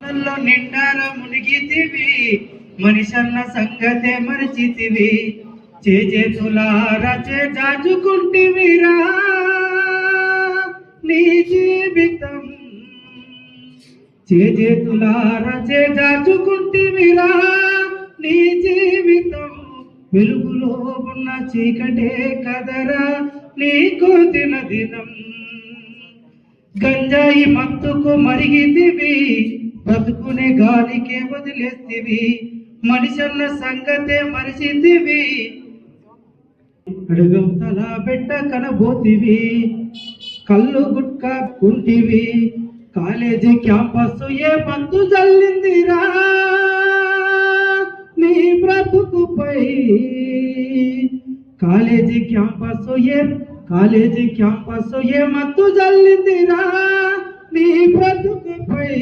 కళ్ళల్లో మునిగితివి మనిషన్న సంగతే మరిచితివి. చేతులారా చేజాచుకుంటివిరా నీ జీవితం. చేతులారా చేజాచుకుంటివిరా నీ జీవితం. వెలుగులో ఉన్న చీకటే కదరా నీకు కోతిన దినం. గంజాయి మత్తుకు మరిగితివి బతుకునే గాలికే వదిలేస్తివి మనిషన్న సంగతే మరిచితివి. అడుగవతల బిడ్డ కనబోతివి కళ్ళు గుట్క కుంటివి కాలేజీ క్యాంపస్ ఏ మత్తు జల్లిందిరా? నీ బ్రతుకుపై కాలేజీ క్యాంపస్ ఏ కాలేజీ క్యాంపస్ ఏ మత్తు జల్లిందిరా? నీ బ్రతుకుపై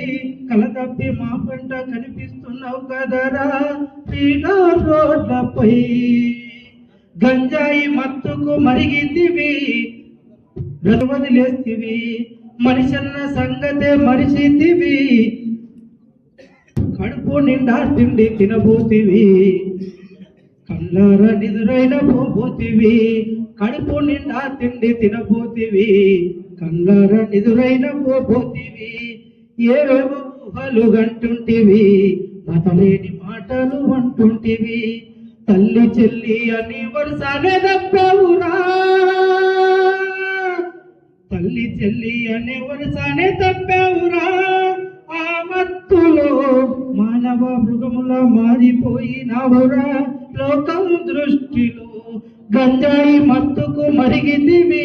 కలదప్పి మా పంట కనిపిస్తున్నావు కదరా? పీనా రోడ్లపై గంజాయి మత్తుకు మరిగిందివి. వదిలేస్తివి మనిషన్న సంగతే మరిచిందివి కడుపు నిండా తిండి తినబోతివి. కళ్ళార నిదురైన పోబోతివి. కడుపు నిండా తిండి తినబోతివి కళ్ళార నిదురైన పోబోతివి ఏవేవో ఊహలు గంటుంటివి మతలేని మాటలు అంటుంటివి. తల్లి చెల్లి అని వరుసనే తప్పవురా తల్లి చెల్లి అని వరుసనే తప్పావురా ఆ మత్తులో మానవ మృగముల మారిపోయినావురా. లోకం దృష్టిలో గంజాయి మత్తుకు మరిగితివి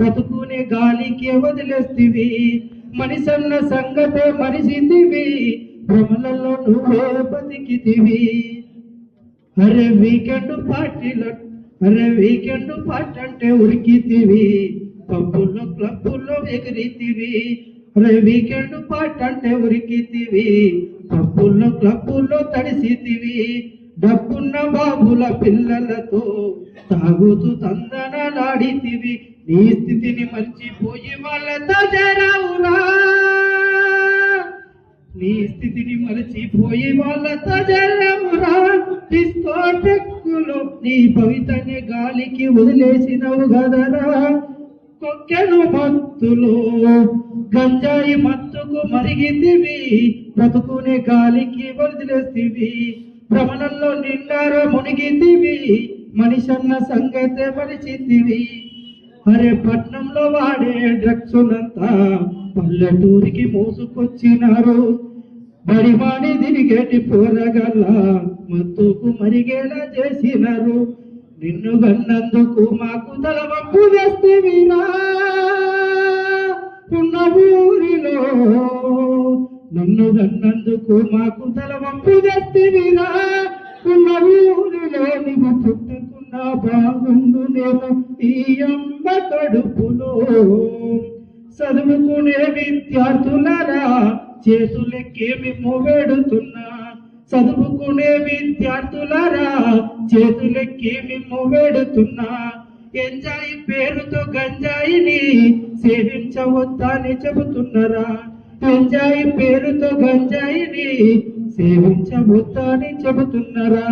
బతుకునే గాలికే వదిలేస్తివి. మనిషన్న సంగతే మరిచితివి భ్రమలలో నువ్వే బతికితివి. అరే వీకెండ్ పార్టీల అరే వీకెండ్ పార్టీ అంటే ఉరికితివి. పబ్బుల్లో క్లబ్బుల్లో ఎగిరితివి. అరే వీకెండ్ పార్టీ అంటే ఉరికితివి. పబ్బుల్లో క్లబ్బుల్లో తడిసితివి. డబ్బున్న బాబుల పిల్లలతో తాగుతూ తందనలాడితివి. నీ స్థితిని మర్చిపోయి వాళ్ళతో చేరావురా నీ స్థితిని మరచిపోయి వాళ్ళతో జరమురా టెక్కులు నీ భవితని గాలికి వదిలేసినవు గదరా కొక్కెను మత్తులు గంజాయి మత్తుకు మరిగితివి. బ్రతుకునే గాలికి వదిలేసివి భ్రమణంలో నిండారో మునిగితివి. మనిషన్న సంగతే మరిచితివి అరే పట్నంలో వాడే డ్రగ్సులంతా పల్లెటూరికి మోసుకొచ్చినారు. బడివాణి తిరిగేటి పోరగల్ల మత్తుకు మరిగేలా చేసినారు. నిన్ను గన్నందుకు మాకు తలవంపు వేస్తేవిరా ఉన్న ఊరిలో నన్ను గన్నందుకు మాకు తలవంపు వేస్తేవిరా ఉన్న ఊరిలో నా బాగుండు నేను ఈ అమ్మ కడుపులో. చదువుకునే విద్యార్థులరా చేతులకేమి మొవెడుతున్నా చదువుకునే విద్యార్థులరా చేతులకేమి మొవెడుతున్నా ఎంజాయి పేరుతో గంజాయిని సేవించవద్దని చెబుతున్నారా? ఎంజాయి పేరుతో గంజాయిని సేవించవద్దని చెబుతున్నారా?